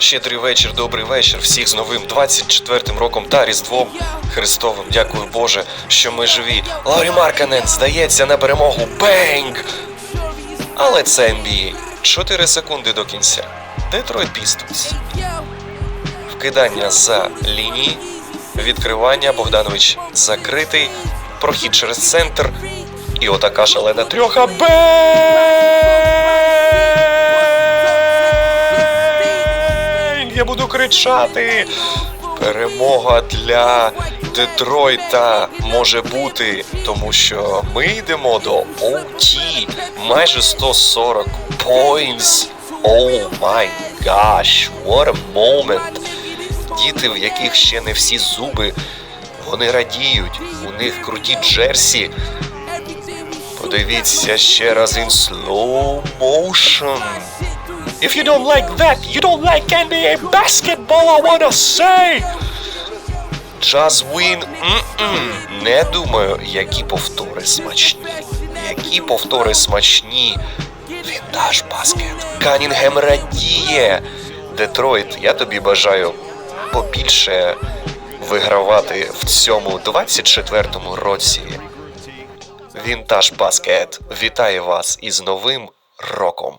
Щедрий вечір, добрий вечір. Всіх з новим 24-м роком та Різдвом Христовим. Дякую Боже, що ми живі. Ларі Марканен здається на перемогу. Бенг! Але це NBA. 4 секунди до кінця. Детройт Пістонс. Вкидання за лінії. Відкривання. Богданович закритий. Прохід через центр. І отака шалена трьоха. Бенг! Я буду кричати. Перемога для Детройта може бути, тому що ми йдемо до OT. Майже 140 points. Oh my gosh, what a moment. Діти, в яких ще не всі зуби, вони радіють, у них круті джерсі. Подивіться ще раз in slow motion. If you don't like that, you don't like NBA basketball, I wanna say! Just win. М-м. Не думаю, які повтори смачні. Які повтори смачні. Вінтаж баскет. Канінгем радіє. Детройт, я тобі бажаю побільше вигравати в цьому 24-му році. Вінтаж баскет. Вітаю вас із новим роком.